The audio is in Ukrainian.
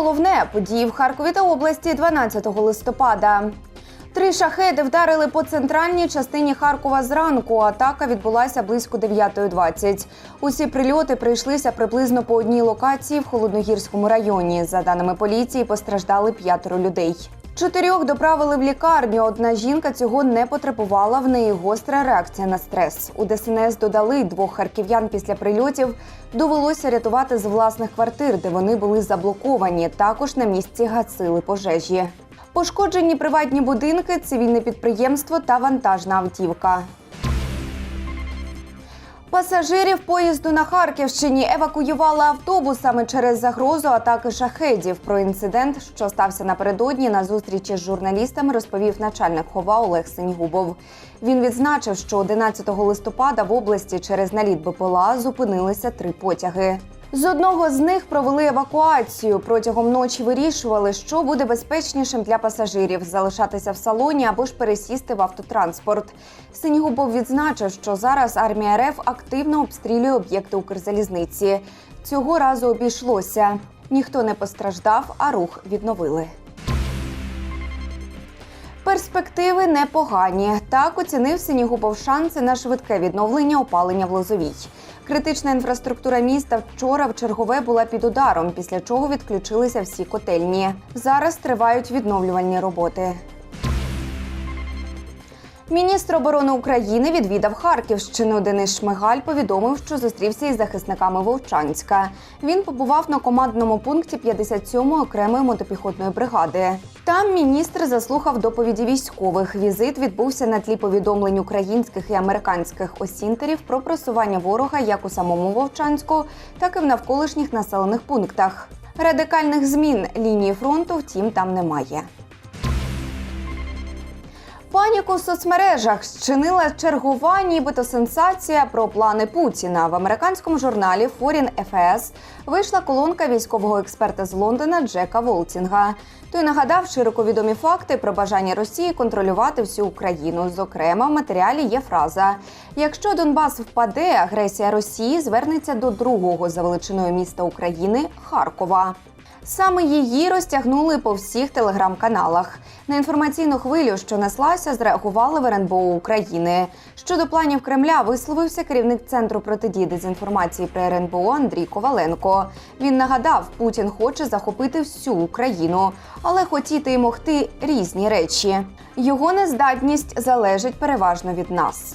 головне події в Харкові та області 12 листопада. Три шахеди вдарили по центральній частині Харкова зранку. Атака відбулася близько 9.20. Усі прильоти прийшлися приблизно по одній локації в Холодногірському районі. За даними поліції, постраждали п'ятеро людей. Чотирьох доправили в лікарню. Одна жінка цього не потребувала. В неї гостра реакція на стрес. У ДСНС додали двох харків'ян після прильотів. Довелося рятувати з власних квартир, де вони були заблоковані. Також на місці гасили пожежі. Пошкоджені приватні будинки, цивільне підприємство та вантажна автівка. Пасажирів поїзду на Харківщині евакуювали автобусами через загрозу атаки шахедів. Про інцидент, що стався напередодні на зустрічі з журналістами, розповів начальник хова Олег Сенігубов. Він відзначив, що 11 листопада в області через наліт БПЛА зупинилися три потяги. З одного з них провели евакуацію. Протягом ночі вирішували, що буде безпечнішим для пасажирів залишатися в салоні або ж пересісти в автотранспорт. Синігубов відзначив, що зараз армія РФ активно обстрілює об'єкти Укрзалізниці. Цього разу обійшлося. Ніхто не постраждав, а рух відновили. Перспективи непогані. Так оцінив Синігубов шанси на швидке відновлення опалення в Лозовій. Критична інфраструктура міста вчора в чергове була під ударом, після чого відключилися всі котельні. Зараз тривають відновлювальні роботи. Міністр оборони України відвідав Харківщину. Денис Шмигаль повідомив, що зустрівся із захисниками Вовчанська. Він побував на командному пункті 57-ї окремої мотопіхотної бригади. Там міністр заслухав доповіді військових. Візит відбувся на тлі повідомлень українських і американських осінтерів про просування ворога як у самому Вовчанську, так і в навколишніх населених пунктах. Радикальних змін лінії фронту, втім, там немає. Паніку в соцмережах зчинила чергова, нібито сенсація про плани Путіна. В американському журналі Foreign Affairs вийшла колонка військового експерта з Лондона Джека Волтінга. Той нагадав широко відомі факти про бажання Росії контролювати всю Україну. Зокрема, в матеріалі є фраза: якщо Донбас впаде, агресія Росії звернеться до другого за величиною міста України Харкова. Саме її розтягнули по всіх телеграм-каналах. На інформаційну хвилю, що неслася, зреагували в РНБО України. Щодо планів Кремля висловився керівник центру протидії дезінформації при РНБО Андрій Коваленко. Він нагадав, Путін хоче захопити всю Україну, але хотіти і могти різні речі. Його нездатність залежить переважно від нас.